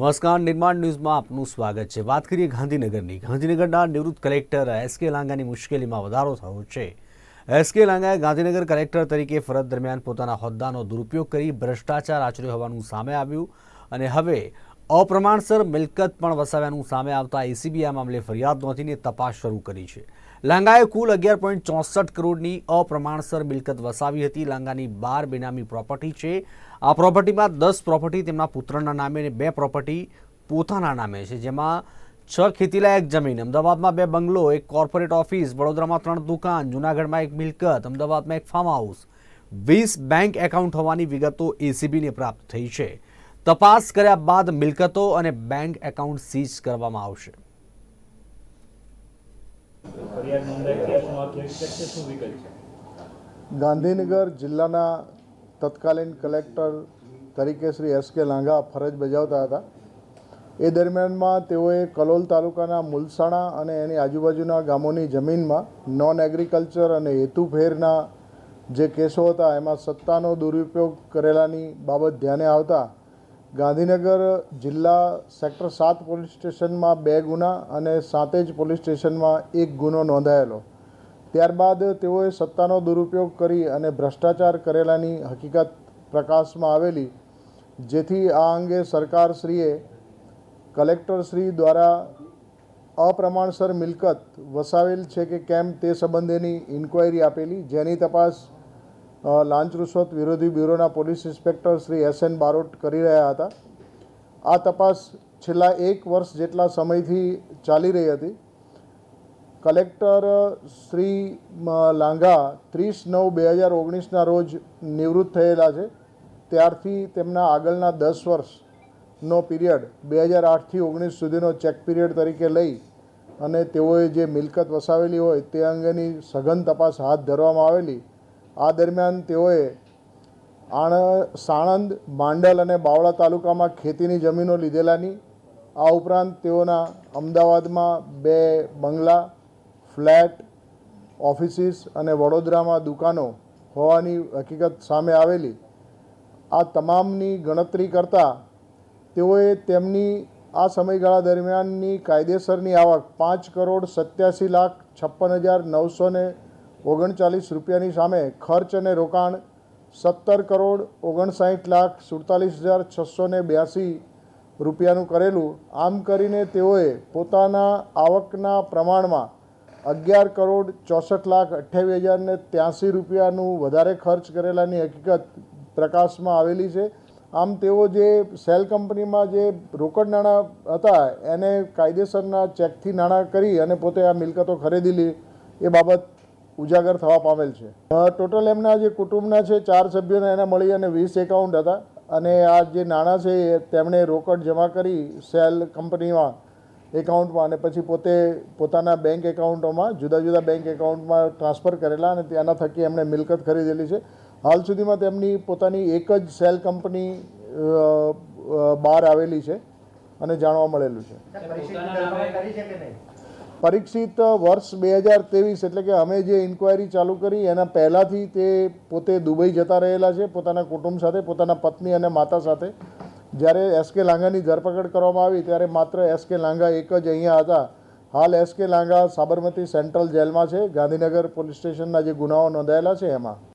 નમસ્કાર, નિર્માણ ન્યૂઝમાં આપનું સ્વાગત છે. વાત કરીએ ગાંધીનગરની. ગાંધીનગરના નિવૃત્ત કલેક્ટર એસ કે લાંગાની મુશ્કેલીમાં વધારો થયો છે. એસ કે લાંગાએ ગાંધીનગર કલેક્ટર તરીકે ફરજ દરમિયાન પોતાના હોદ્દાનો દુરુપયોગ કરી ભ્રષ્ટાચાર આચર્યો હોવાનું સામે આવ્યું અને હવે અપ્રમાણસર મિલકત પણ વસાવ્યાનું સામે આવતા એસીબી આ મામલે ફરિયાદ નોંધીને તપાસ શરૂ કરી છે. લાંગાએ કુલ અગિયાર પોઈન્ટ ચોસઠ કરોડની અપ્રમાણસર મિલકત વસાવી હતી. લાંગાની બાર બેનામી પ્રોપર્ટી છે. આ પ્રોપર્ટીમાં દસ પ્રોપર્ટી તેમના પુત્રના નામે અને બે પ્રોપર્ટી પોતાના નામે છે. જેમાં છ ખેતીલાયક જમીન, અમદાવાદમાં બે બંગલો, એક કોર્પોરેટ ઓફિસ, વડોદરામાં ત્રણ દુકાન, જૂનાગઢમાં એક મિલકત, અમદાવાદમાં એક ફાર્મ હાઉસ. વીસ બેંક એકાઉન્ટ હોવાની વિગતો એસીબીને પ્રાપ્ત થઈ છે. તપાસ કર્યા બાદ મિલકતો અને બેંક એકાઉન્ટ સીઝ કરવામાં આવશે. ગાંધીનગર જિલ્લાના તત્કાલીન કલેક્ટર તરીકે શ્રી એસ કે લાંઘા ફરજ બજાવતા હતા. એ દરમિયાનમાં તેઓએ કલોલ તાલુકાના મુલસાણા અને એની આજુબાજુના ગામોની જમીનમાં નોન એગ્રીકલ્ચર અને હેતુફેરના જે કેસો હતા, એમાં સત્તાનો દુરુપયોગ કરેલાની બાબત ધ્યાને આવતા ગાંધીનગર જિલ્લા સેક્ટર સાત પોલીસ સ્ટેશનમાં બે ગુના અને સાતેજ પોલીસ સ્ટેશનમાં એક ગુનો નોંધાયેલો. ત્યારબાદ તેઓએ સત્તાનો દુરુપયોગ કરી અને ભ્રષ્ટાચાર કરેલાની હકીકત પ્રકાશમાં આવેલી, જેથી આ અંગે સરકારશ્રીએ કલેક્ટરશ્રી દ્વારા અપ્રમાણસર મિલકત વસાવેલ છે કે કેમ તે સંબંધેની ઇન્ક્વાયરી આપેલી. જેની તપાસ લાંચ રૂશ્વત વિરોધી બ્યુરોના police inspector Shri S N Barot કરી રહ્યા હતા. આ તપાસ છેલ્લા એક વર્ષ જેટલા સમયથી ચાલી રહી હતી. કલેક્ટર શ્રી લાંઘા ત્રીસ નવ બે હજાર ઓગણીસના રોજ નિવૃત્ત થયેલા છે. ત્યારથી તેમના આગળના દસ વર્ષનો પીરિયડ બે હજાર આઠથી ઓગણીસ સુધીનો ચેક પીરિયડ તરીકે લઈ અને તેઓએ જે મિલકત વસાવેલી હોય તે અંગેની સઘન તપાસ હાથ ધરવામાં આવેલી આ દરમિયાન તેઓએ આણ, સાણંદ, માંડલ અને બાવળા તાલુકામાં ખેતીની જમીનો લીધેલાની. આ ઉપરાંત તેઓના અમદાવાદમાં બે બંગલા, ફ્લેટ, ઓફિસીસ અને વડોદરામાં દુકાનો હોવાની હકીકત સામે આવેલી. આ તમામની ગણતરી કરતાં તેઓએ તેમની આ સમયગાળા દરમિયાનની કાયદેસરની આવક પાંચ કરોડ સત્યાસી લાખ છપ્પન હજાર નવસો ને ઓગણચાલીસ રૂપિયાની સામે ખર્ચ અને રોકાણ સત્તર કરોડ ઓગણસાઠ લાખ સુડતાલીસ હજાર છસો ને બ્યાસી રૂપિયાનું કરેલું. આમ કરીને તેઓએ પોતાના આવકના પ્રમાણમાં અગિયાર કરોડ ચોસઠ લાખ અઠ્યાવીસ હજાર ને ત્યાંસી રૂપિયાનું વધારે ખર્ચ કરેલાની હકીકત પ્રકાશમાં આવેલી છે. આમ તેઓ જે સેલ કંપનીમાં જે રોકડ નાણાં હતા, એને કાયદેસરના ચેકથી નાણાં કરી અને પોતે આ મિલકતો ખરીદેલી એ બાબત ઉજાગર થવા પામેલ છે. ટોટલ એમના જે કુટુંબના છે, ચાર સભ્યોને એના મળી અને વીસ એકાઉન્ટ હતા. અને આ જે નાણાં છે તેમણે રોકડ જમા કરી સેલ કંપનીમાં, એકાઉન્ટમાં અને પછી પોતે પોતાના બેંક એકાઉન્ટોમાં, જુદા જુદા બેંક એકાઉન્ટમાં ટ્રાન્સફર કરેલા અને તેના થકી એમણે મિલકત ખરીદેલી છે. હાલ સુધીમાં તેમની પોતાની એક જ સેલ કંપની બહાર આવેલી છે અને જાણવા મળેલું છે. પરીક્ષિત વર્ષ બે હજાર ત્રેવીસ એટલે કે અમે જે ઇન્ક્વાયરી ચાલુ કરી, એના પહેલાંથી તે પોતે દુબઈ જતા રહેલા છે, પોતાના કુટુંબ સાથે, પોતાના પત્ની અને માતા સાથે. જ્યારે એસ કે લાંગાની ધરપકડ કરવામાં આવી, ત્યારે માત્ર એસ કે લાંગા એક જ અહીંયા હતા. હાલ એસ કે લાંગા સાબરમતી સેન્ટ્રલ જેલમાં છે. ગાંધીનગર પોલીસ સ્ટેશનના જે ગુનાઓ નોંધાયેલા છે એમાં.